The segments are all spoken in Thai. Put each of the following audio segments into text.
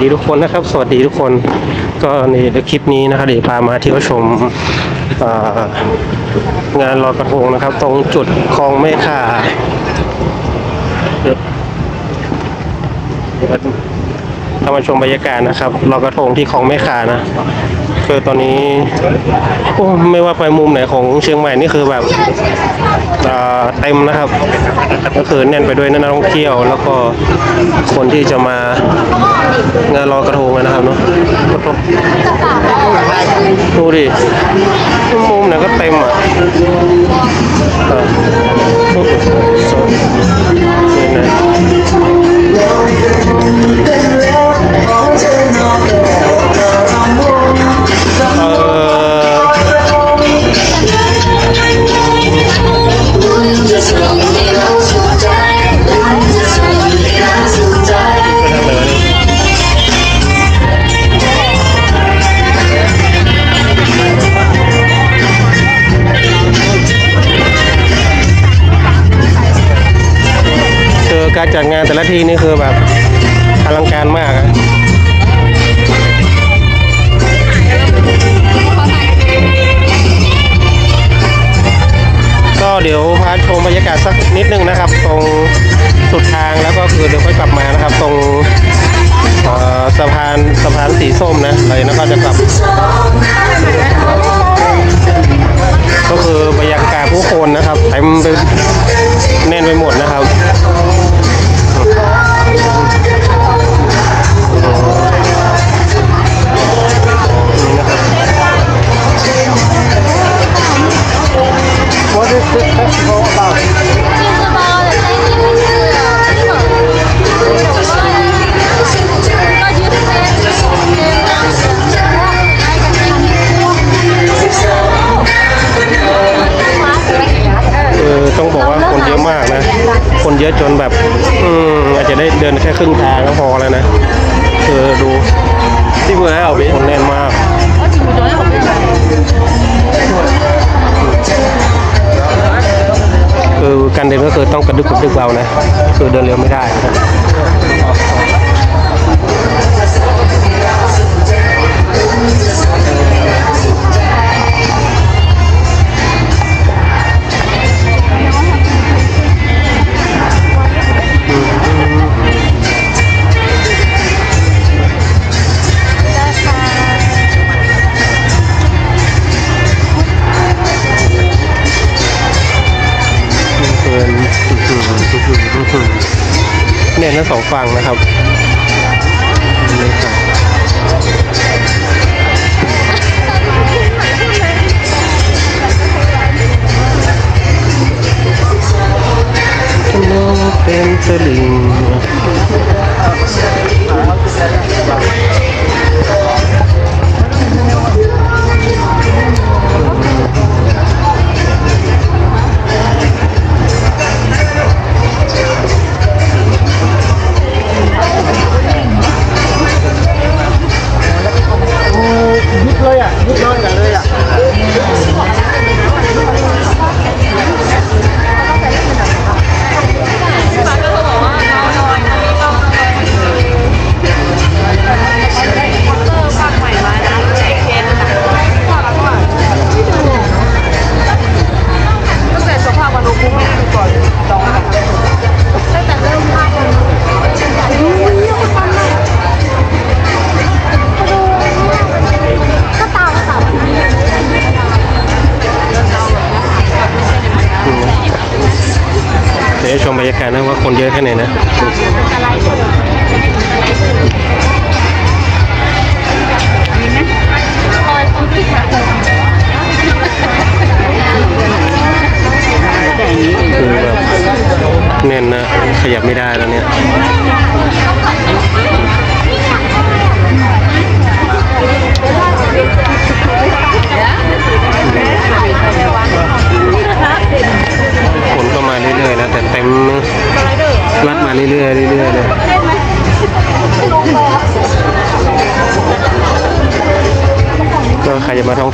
ดีทุกคนนะครับ สวัสดีทุกคน ก็ในคลิปนี้นะครับเดี๋ยวพามาเที่ยวชมางานลอยกระทงนะครับ ตรงจุดคลองแม่ข่าเดี๋ยวเดี๋ยวถ้ามาชมบรรยากาศนะครับลอยกระทงที่คลองแม่ข่านะคือตอนนี้โอ้ไม่ว่าไปมุมไหนของเชียงใหม่นี่คือแบบเต็มนะครับ ก็คือแน่นไปด้วยนักท่องเที่ยว แล้วก็คนที่จะมา งานลอยกระทงนะครับเนาะดูดิมุมไหนก็เต็มอะอ่านี่นะเออาที่นี่คือแบบ ฟังนะครับ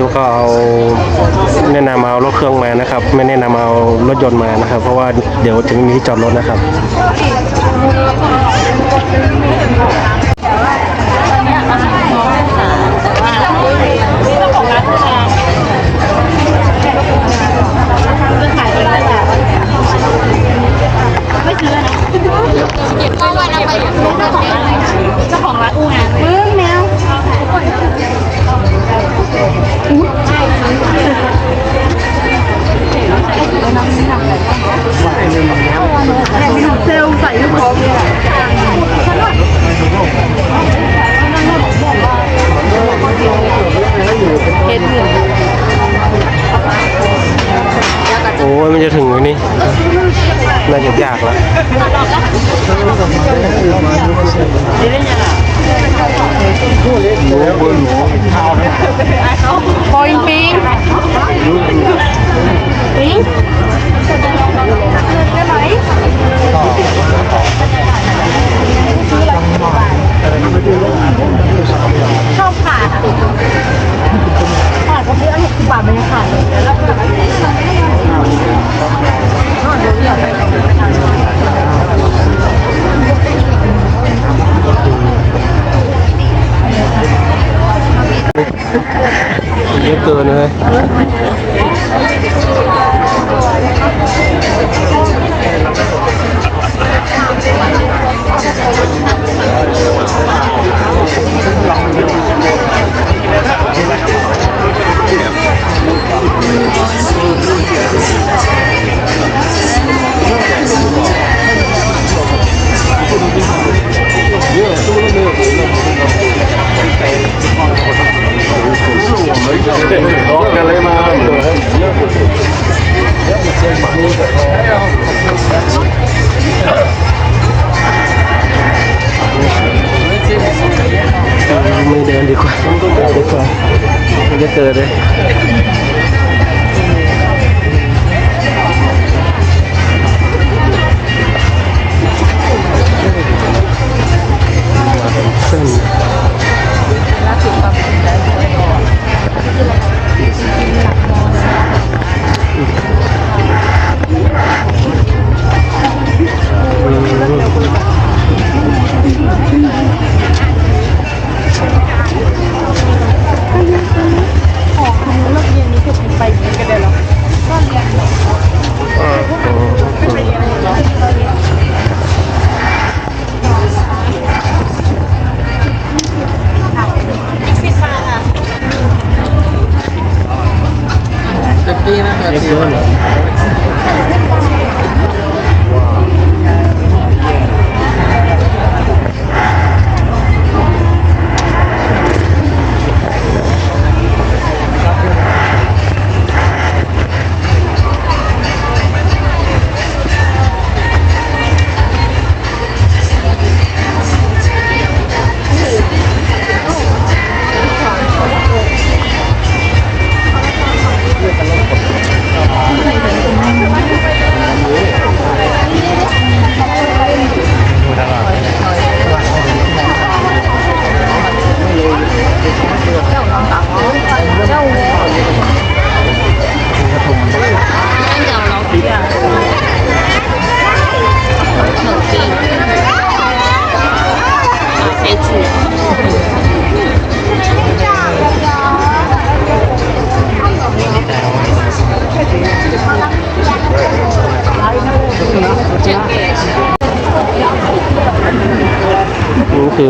คิวก็เอาแนะนำเอารถเครื่องมานะครับ ไม่แนะนำเอารถยนต์มานะครับ เพราะว่าเดี๋ยวจะไม่มีที่จอดรถนะครับไม่ซื้อนะเก็บไว้วันละไปเจ้าของร้านอู้งาน Tiếp tươi nữa Thank you. ไม่เดินดีกว่าดีกว่าจะเกิดเลย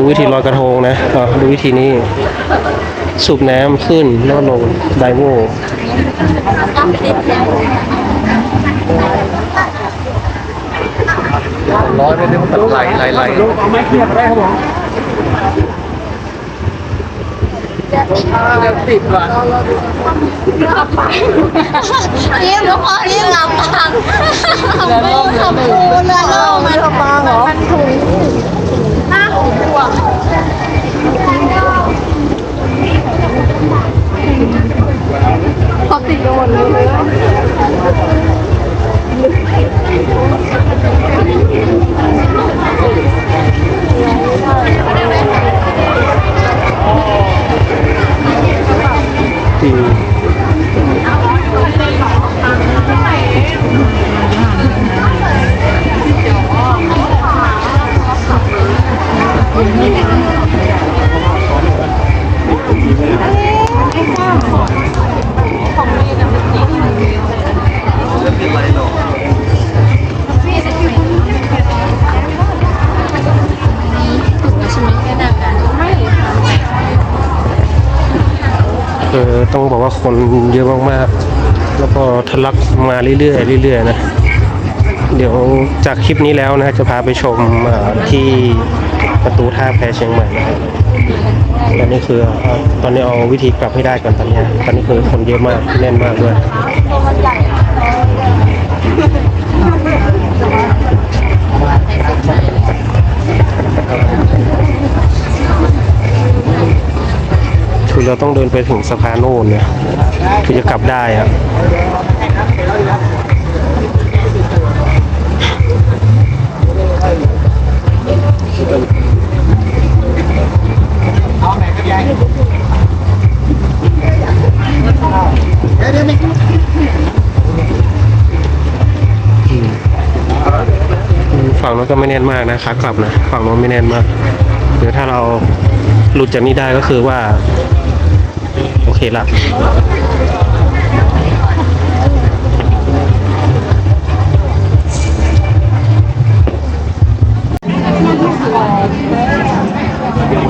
วิธีลอยกระทงนะอะดูวิธีนี้ สูบน้ำขึ้นแล้วก็ลงไดโวร้อยไปเดี๋ยวมันไหลไหลไหลเอาไม้เทียบได้ครับผมเดี๋ยวติดว่ะนี่ทุกคนนี่ลำพังเรือล่มเรือล่มมันปางเหรอ มันถุงหน้าของตัวพอติดโดนเลย คนเยอะมากๆ แล้วก็ทะลักมาเรื่อยๆเรื่อยๆนะ เดี๋ยวจากคลิปนี้แล้วนะจะพาไปชมที่ประตูท่าแพเชียงใหม่นะครับตอนนี้คือตอนนี้เอาวิธีกลับให้ได้ก่อนตอนนี้ตอนนี้คือคนเยอะมากแน่นมากด้วย เราต้องเดินไปถึงสะพานโน่นเนี่ยถึงจะกลับได้อะฝั่งนู้นก็ไม่แน่นมากนะขากลับนะ ฝั่งนู้นไม่แน่นมาก เดี๋ยวถ้าเราหลุดจากนี้ได้ก็คือว่า โอเคละ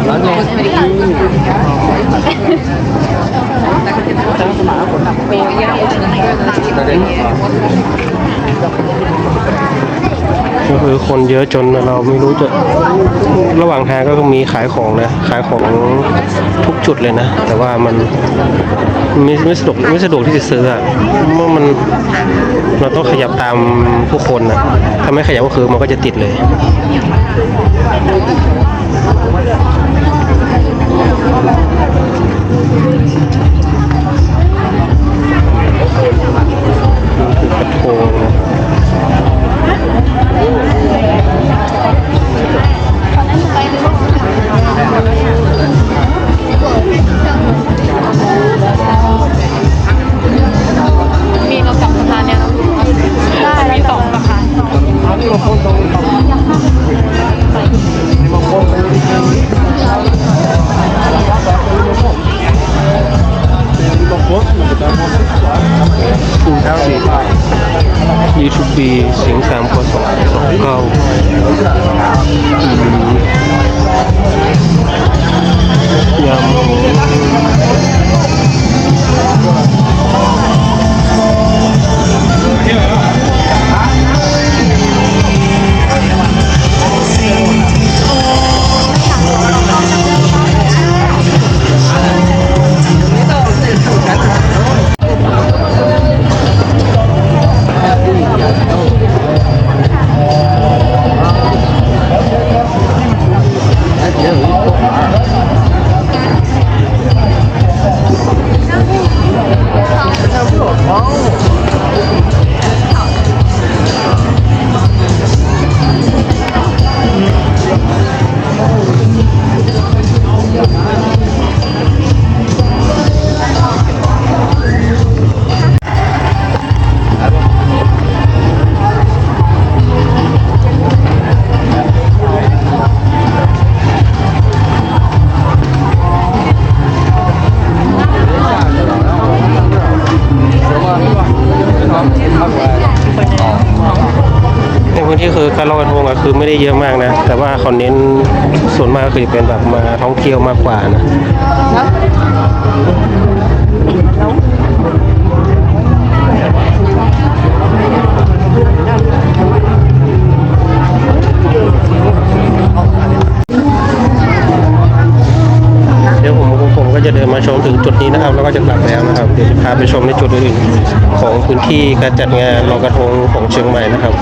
ร้านเลย ก็คือคนเยอะจนเราไม่รู้จะระหว่างทางก็มีขายของนะ ขายของทุกจุดเลยนะ แต่ว่ามันไม่ไม่สะดวกไม่สะดวกที่จะซื้ออะเมื่อมันเราต้องขยับตามผู้คนนะถ้าไม่ขยับก็คือมันก็จะติดเลยนี่คือกระโปรง ได้เยอะมากนะ แต่ว่าเขาเน้นส่วนมากก็คือเป็นแบบมาท่องเที่ยวมากกว่านะ มาชมถึงจุดนี้นะครับ แล้วก็จะกลับแล้วนะครับ เดี๋ยวจะพาไปชมในจุดอื่นของพื้นที่การจัดงานลอยกระทงของเชียงใหม่นะครับ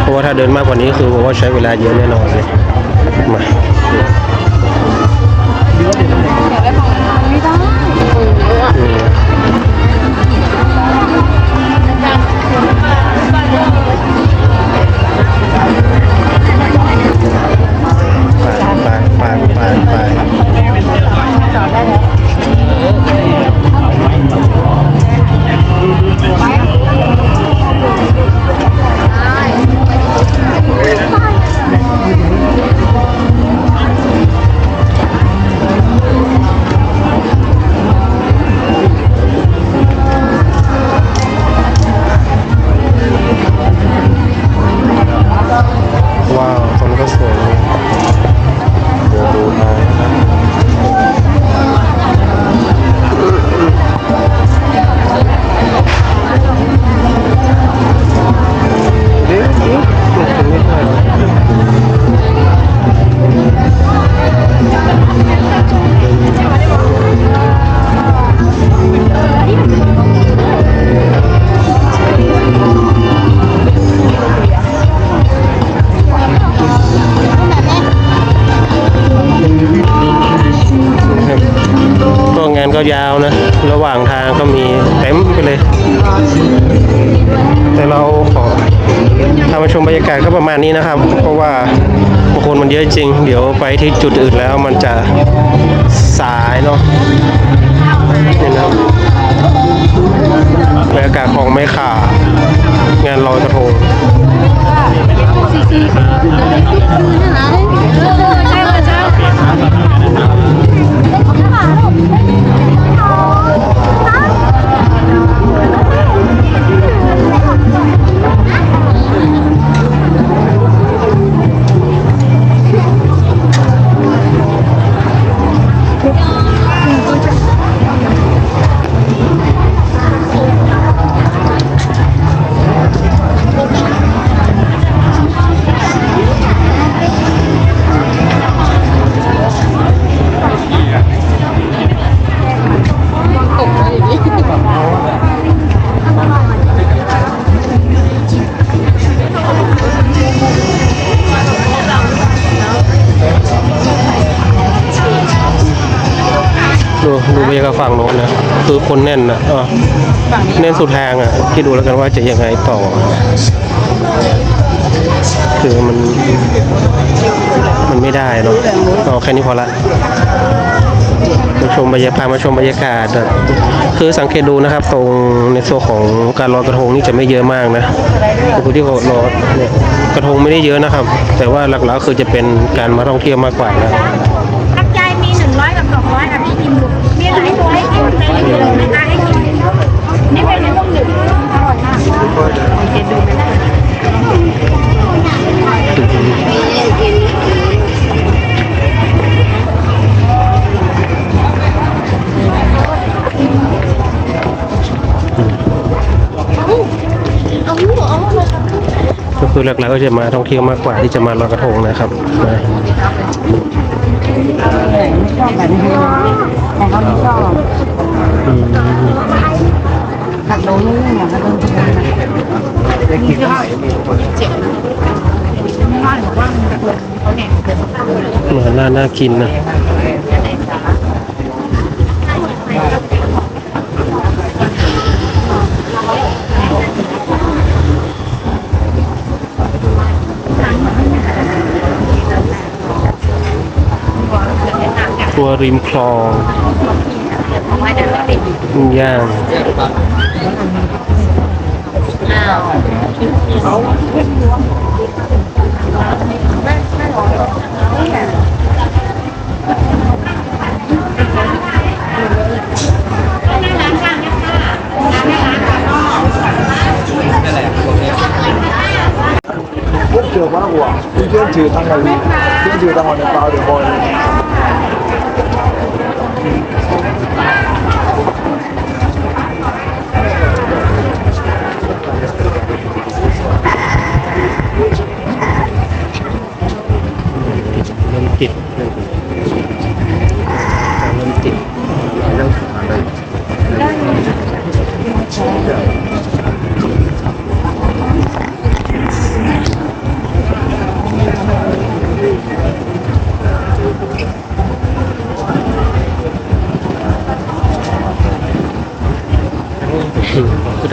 เพราะว่าถ้าเดินมากกว่านี้คือผมว่าใช้เวลาเยอะแน่นอนเลยมา ว่าบางคนมันเยอะจริง เดี๋ยวไปที่จุดอื่นแล้วมันจะสายเนาะนี่นะครับบรรยากาศของไม่ขางานลอยกระทง ไหมจ๊ะดูดูบรรยากาศฝั่งโน้นนะคือคนแน่นนะอะแน่นสุดทางอะคิดดูแล้วกันว่าจะยังไงต่อ คือมัน มันไม่ได้เนาะเอาแค่นี้พอละมาชมบรรยากาศมาชมบรรยากาศคือสังเกตดูนะครับ ตรงในโซนของการลอยกระทงนี่จะไม่เยอะมากนะคือที่เขาลอเนี่ยกระทงไม่ได้เยอะนะครับ แต่ว่าหลักๆคือจะเป็นการมาท่องเที่ยวมากกว่านะ ในกิโลนะคะให้กินนี่เป็นในพวกหนึ่งอร่อยมากเดี๋ยวดูไม่ได้ก็คือหลักๆก็จะมาท่องเที่ยวมากกว่าที่จะมาลอยกระทงนะครับนะชอบแบบนี้แต่เขาไม่ชอบ ผักโดนี่เนี่ยเขาต้องกินนได้กินไหนมีคนไม่ว่าหรือว่ามันจะเปิดเขาเนี่ยเปิดเหมือนน่าน่ากินนะตัวริมคลอง ย่างเจอว่าหัวขึ้นอยู่จัง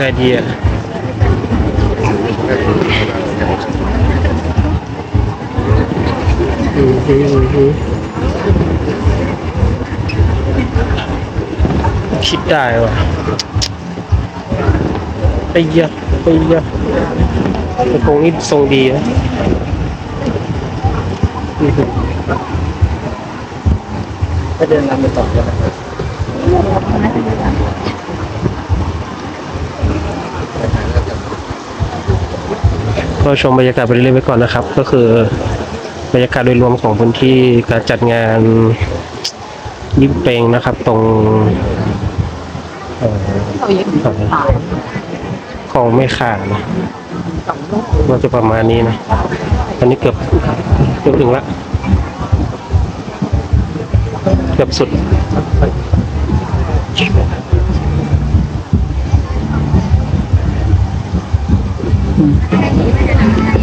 กูได้ดีอะอืมอืมอืมคิดได้ว่ะไอ้ยอะไอ้ยอะกระโปรงนี่ทรงดีนะอืมไปเดินนำไปต่อกัน ก็ชมบรรยากาศไปเรื่อยๆไปก่อนนะครับ ก็คือบรรยากาศโดยรวมของพื้นที่การจัดงานยิมเปงนะครับ ตรงออของไม่ขาดนะก็จะประมาณนี้นะอันนี้เกือบเกือบถึงละเกือบสุด 嗯。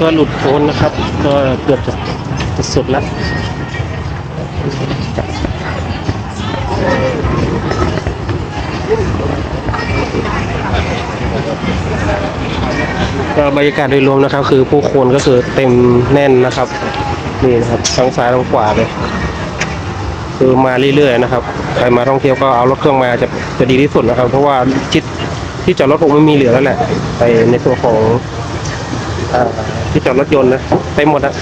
ก็หลุดโค้นนะครับ ก็เกือบจะสุดแล้วก็บรรยากาศโดยรวมนะครับ คือผู้คนก็คือเต็มแน่นนะครับนี่นะครับทั้งซ้ายทั้งขวาเลยคือมาเรื่อยๆนะครับใครมาท่องเที่ยวก็เอารถเครื่องมาจะจะดีที่สุดนะครับ เพราะว่าที่ที่จอดรถคงไม่มีเหลือแล้วแหละไปในส่วนของ ที่จอดรถยนต์นะไปหมดอะ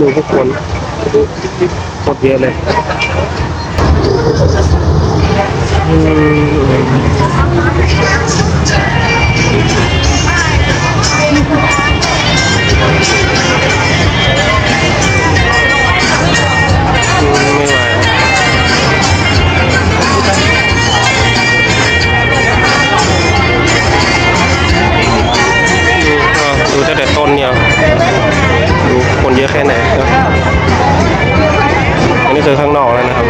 ดูผู้คนโคตรเยอะเลยอืม ดูก็ดูตั้งแต่ต้นเนี่ยดูคนเยอะแค่ไหนครับอันนี้คือข้างนอกแล้วนะครับ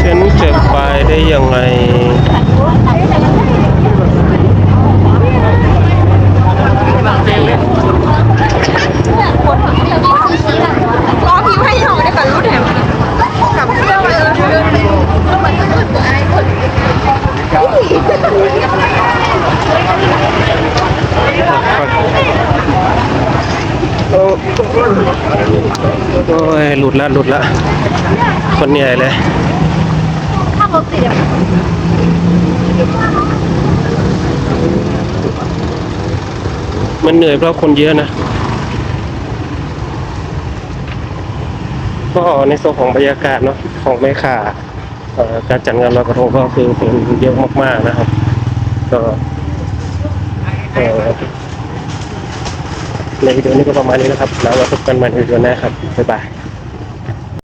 ฉันจะไปได้ยังไง รอพี่ให้หน่อยได้ค่ะรู้แถมกับเที่ยวไปเลยเดินไปมันก็เกิดไอ้คน โอ้โอ้ยห ลุดละหลุดละคนเหนื่อยเลยข้ารถติดมันเหนื่อยเพราะคนเยอะนะก็ในส่วนของบรรยากาศเนาะของแม่ข่าเอ่อการจัดงานลอยกระทงก็คือเป็นเยอะมากๆนะครับ ก็เอ่อในวิดีโอนี้ก็ประมาณนี้นะครับ แล้วเราพบกันใหม่ในวิดีโอหน้าครับ บ๊ายบาย